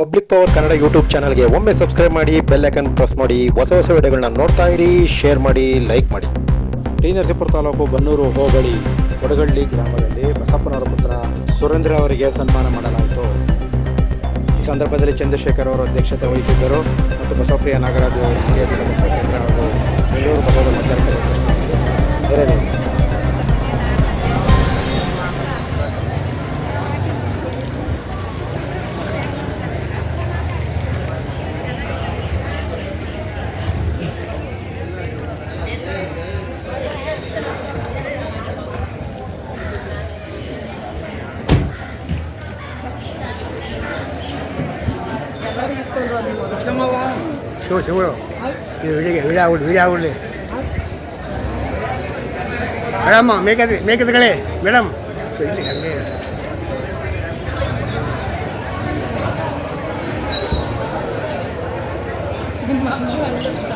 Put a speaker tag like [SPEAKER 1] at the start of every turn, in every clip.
[SPEAKER 1] Public power Kannada YouTube ಚಾನಲ್ಗೆ ಒಮ್ಮೆ subscribe ಮಾಡಿ ಬೆಲ್ ಪ್ರೆಸ್ ಮಾಡಿ, ಹೊಸ ಹೊಸ ವಿಡಿಯೋಗಳನ್ನ ನೋಡ್ತಾ ಇರಿ ಶೇರ್ ಮಾಡಿ ಲೈಕ್ ಮಾಡಿ. ಟಿ ನರಸೀಪುರ ತಾಲೂಕು ಬನ್ನೂರು ಹೋಬಳಿ, ಕೊಡಗಳ್ಳಿ ಗ್ರಾಮದಲ್ಲಿ ಬಸಪ್ಪನವರ ಪುತ್ರ ಸುರೇಂದ್ರ ಅವರಿಗೆ ಸನ್ಮಾನ ಮಾಡಲಾಯಿತು. ಈ ಸಂದರ್ಭದಲ್ಲಿ ಚಂದ್ರಶೇಖರ್ ಅವರು ಅಧ್ಯಕ್ಷತೆ ವಹಿಸಿದ್ದರು ಮತ್ತು ಬಸವಪ್ರಿಯ ನಾಗರಾಜ್ ಹಿರಿಯ ಬಸವಕೇಂದ್ರ ಹಾಗೂ ಬೆಂಗಳೂರು ಬಸವ
[SPEAKER 2] ശിവ ശിവളോ വീഴാവൂ വീഴാവൂല്ലേ വേണമ്മ മേക്കത്ത് മേക്കത്ത് കളേ മേഡം ശരി അങ്ങനെ
[SPEAKER 3] Mama,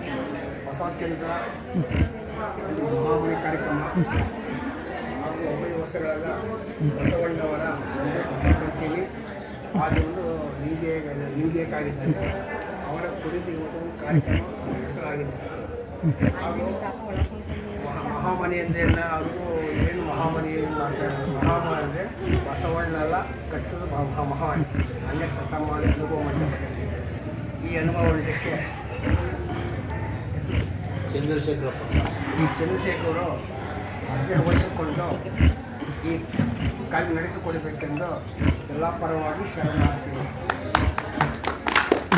[SPEAKER 3] ಎಲ್ಲಿ ಕೇಂದ್ರ ಎಲ್ಲಿ
[SPEAKER 2] ಮಹಾಮಣಿ ಕಾರ್ಯಕ್ರಮ. ಹಾಗೂ ಒಂಬೈದು ವರ್ಷಗಳಾದ ಬಸವಣ್ಣವರ ಪಂಚಮಿ ಹಾಗೆ ಒಂದು ಲಿಂಗಿಯ ಲಿಂಗಿಯಕ್ಕಾಗಿದ್ದಾರೆ ಅವರ ಕುರಿತು ಇವತ್ತು ಒಂದು ಕಾರ್ಯಕ್ರಮ ನಡೆಸಲಾಗಿದೆ. ಹಾಗೂ ಮಹಾ- ಮಹಾಮನಿ ಅಂದರೆ ಅವರು ಏನು ಮಹಾಮನಿ ಮಾಡ್ತಾರೆ ಮಹಾಮನಿ ಅಂದರೆ ಬಸವಣ್ಣಲ್ಲ ಕಟ್ಟದ ಮಹಾ ಮಹಾಮನಿ. ಅಂದರೆ ಶತಮಾನ ಅನುಭವ ಮಾಡಿದ್ದಾರೆ ಈ ಅನುಭವ ಉಳ್ಳಕ್ಕೆ
[SPEAKER 4] ಚಂದ್ರಶೇಖರಪ್ಪ.
[SPEAKER 2] ಈ ಚಂದ್ರಶೇಖರು ಅಧ್ಯಯನ ವಹಿಸಿಕೊಂಡು ಈ ಕಾರ್ಯ ನಡೆಸಿಕೊಡಬೇಕೆಂದು ಎಲ್ಲ ಪರವಾಗಿ ಶರಣಾಗ್ತೀವಿ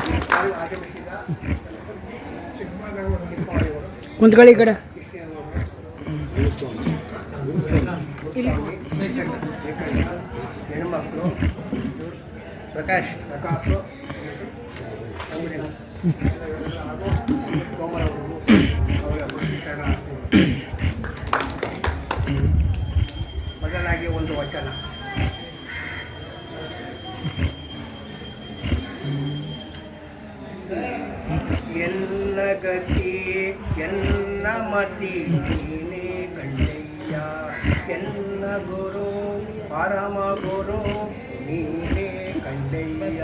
[SPEAKER 2] ಈ ಕಾರ್ಯ ಆಗಮಿಸಿದ ಚಿಕ್ಕಮಗಳೂರು
[SPEAKER 3] ಕುಂತ್ಕೊಳ್ಳಿ ಈ ಕಡೆ.
[SPEAKER 2] ಹೆಣ್ಮಕ್ಳು ಪ್ರಕಾಶ್ ಪ್ರಕಾಶು ಅಂಗಡಿ ಹಾಗೂ ಕೋಮಲ ಮೊದಲಾಗಿ ಒಂದು ವಚನ. ಎಲ್ಲ ಗತಿ, ಎಲ್ಲ ಮತಿ ನೀನೇ ಕಂಡಯ್ಯ ಎಲ್ಲ ಗುರು, ಪರಮ ಗುರು ನೀನೇ ಕಂಡಯ್ಯ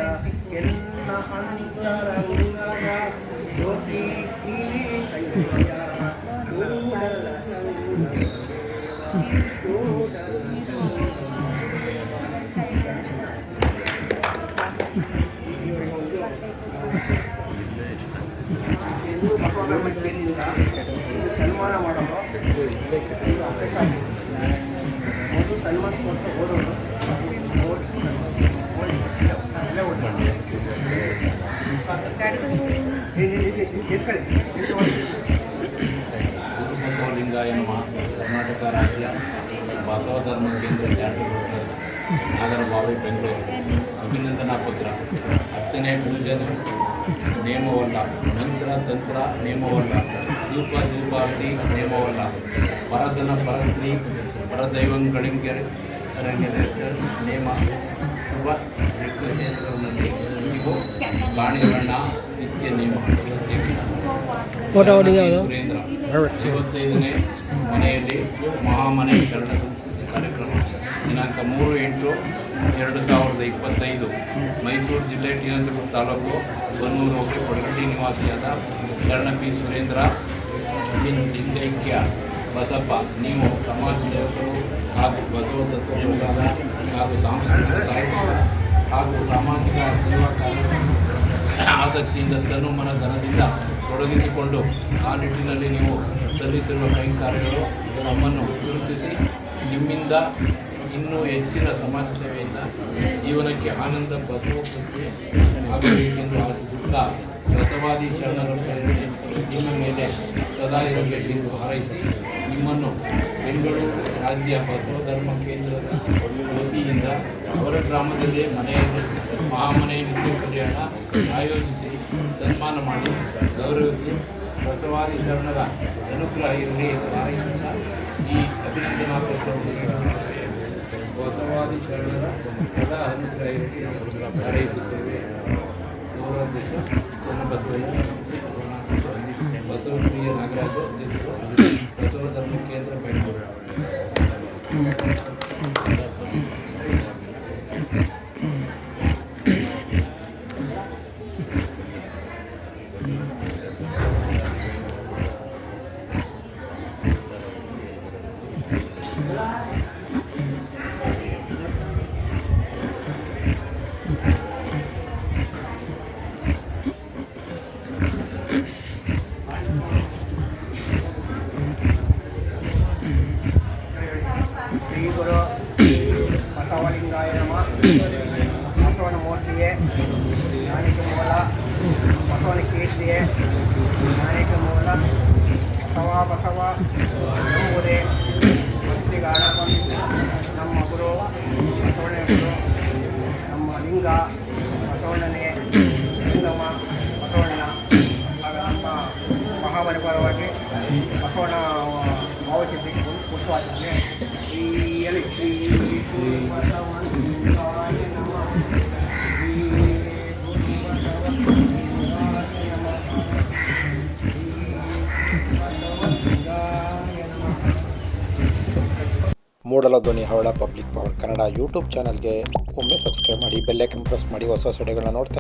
[SPEAKER 2] ಎಲ್ಲ ಅಂತರಂಗದ ಜ್ಯೋತಿ ನೀನೇ ಕಂಡಯ್ಯ ಸನ್ಮಾನ ಮಾಡೋದು ಸನ್ಮಾನ ಕೊಟ್ಟು ಓದಿ. ಅಲ್ಲೇ.
[SPEAKER 4] ಬಸವಲಿಂಗಾಯ ನಮಃ ಕರ್ನಾಟಕ ರಾಜ್ಯ ಬಸವ ಧರ್ಮ ಕೇಂದ್ರ ಆಗರ ಬಾವಿ ಬೆಂಗಳೂರು ಅಭಿನಂದನಾ ಪುತ್ರ. ಅರ್ಚನೆ ಪೂಜನೆ ನೇಮವಲ್ಲ. ಮಂತ್ರ ತಂತ್ರ ನೇಮವಲ್ಲ. ದೀಪ ದೀಪಾವಳಿ ನೇಮವಲ್ಲ. ಪರಧನ ಪರಸ್ತ್ರೀ ಪರದೈವಂಗಳಿಗೆ ನೇಮ ಶುಭ ಕ್ಷೇತ್ರದಲ್ಲಿ ಬಾಣಿಗಣ್ಣ ನಿತ್ಯ ನೇಮ ಸುರೇಂದ್ರ ಐವತ್ತೈದನೇ ಮನೆಯಲ್ಲಿ ಮಹಾಮನೆ ಶರಣ ದಿನಾಂಕ ಮೂರು ಎಂಟು ಎರಡು ಸಾವಿರದ ಇಪ್ಪತ್ತೈದು. ಮೈಸೂರು ಜಿಲ್ಲೆ ಟಿ ತಾಲೂಕು ಬನ್ನೂರು ಹೋಗಿ ಕೊಡಗಟ್ಟಿ ನಿವಾಸಿಯಾದ ಶರಣ ಪಿ ಸುರೇಂದ್ರ ಲಿಂಗೈಕ್ಯ ಬಸಪ್ಪ. ನೀವು ಸಮಾಜ ಸೇವಕರು ಹಾಗೂ ಬಸವ ತತ್ವಗಳ ಹಾಗೂ ಸಾಂಸ್ಕೃತಿಕ ಹಾಗೂ ಸಾಮಾಜಿಕ ಸೇವಾ ಕಾರ್ಯಕ್ರಮ ಆಸಕ್ತಿಯಿಂದ ತನು ಮನ ಧನದಿಂದ ತೊಡಗಿಸಿಕೊಂಡು ಆ ನಿಟ್ಟಿನಲ್ಲಿ ನೀವು ಸಲ್ಲಿಸಿರುವ ಕೈಕಾರ್ಯಗಳು ನಮ್ಮನ್ನು ಗುರುತಿಸಿ ನಿಮ್ಮಿಂದ ಇನ್ನೂ ಹೆಚ್ಚಿನ ಸಮಾಜ ಸೇವೆಯಿಂದ ಜೀವನಕ್ಕೆ ಆನಂದ ಬಸವಕೃತಿ ಆಗಬೇಕೆಂದು ಆಶಿಸುತ್ತಾ ಬಸವಾದಿ ಶರಣರ ನಿಮ್ಮ ಮೇಲೆ ಸದಾ ಇರಬೇಕೆಂದು ಹಾರೈಸಿ ನಿಮ್ಮನ್ನು ಬೆಂಗಳೂರು ರಾಜ್ಯ ಬಸವ ಧರ್ಮ ಕೇಂದ್ರದ ವತಿಯಿಂದ ಅವರ ಗ್ರಾಮದಲ್ಲೇ ಮನೆಯಲ್ಲಿ ಮಹಾಮನೆ ನಿತ್ಯ ಕಲ್ಯಾಣ ಆಯೋಜಿಸಿ ಸನ್ಮಾನ ಮಾಡಿ ಗೌರವಿಸಿ ಬಸವಾದಿ ಶರಣರ ಅನುಗ್ರಹ ಇರಲಿ ಎಂದು ಹಾರೈಸುತ್ತಾ ಈ ಅಭಿನಂದನಾ ಪತ್ರವನ್ನು ಬಸವಾದಿ ಶರಣರ ಸದಾ ಅನುಗ್ರಹ ಇರಲಿ ಎಂದು ಹಾರೈಸುತ್ತೇವೆ ಗೌರವಾಧ್ಯಕ್ಷ ಚನ್ನಬಸವಯ್ಯ ಬಸವಪ್ರಿಯ ನಾಗರಾಜ ಅಧ್ಯಕ್ಷರು ಬಸವ ಧರ್ಮ ಕೇಂದ್ರ ಬೆಂಗಳೂರು
[SPEAKER 2] ಬಸವನ ಮೂರ್ತಿಯೇ ಜ್ಞಾನಿಕ ಮೂಲ ಬಸವನ ಕೀರ್ತಿಯೇ ಜ್ಞಾನಿಕ ಮೂಲ ಬಸವ ಬಸವ ಎಂಬುದೇ ಭಕ್ತಿಗಾಣ ನಮ್ಮ ಗುರು ಬಸವಣ್ಣ ಗುರು, ನಮ್ಮ ಲಿಂಗ ಬಸವಣ್ಣನೇ ಲಿಂಗಮ್ಮ ಬಸವಣ್ಣ. ಆಗ ನಮ್ಮ ಮಹಾಮನೆ ಪರವಾಗಿ ಬಸವಣ್ಣ ಭಾವಚಿತ್ರ ಉತ್ಸವಾಚರಣೆ ಶ್ರೀ ಎಲ್ಲಿ ಶ್ರೀ ಗುರು ಬಸವಲಿಂಗಾಯ ನಮಃ. ಶ್ರೀ ಗುರು ಬಸವಲಿಂಗಾಯ ನಮಃ. ಶ್ರೀ ಬಸವಲಿಂಗಾಯ ನಮಃ.
[SPEAKER 1] ಮೂಡಲ ಧ್ವನಿ ಹವಳ ಪಬ್ಲಿಕ್ ಪವರ್ ಕನ್ನಡ ಯೂಟ್ಯೂಬ್ ಚಾನಲ್ಗೆ ಒಮ್ಮೆ ಸಬ್ಸ್ಕ್ರೈಬ್ ಮಾಡಿ ಬೆಲ್ಲೈಕನ್ ಪ್ರೆಸ್ ಮಾಡಿ, ಹೊಸ ಹೊಸ ವಿಡಿಯೋಗಳನ್ನ ನೋಡ್ತಾ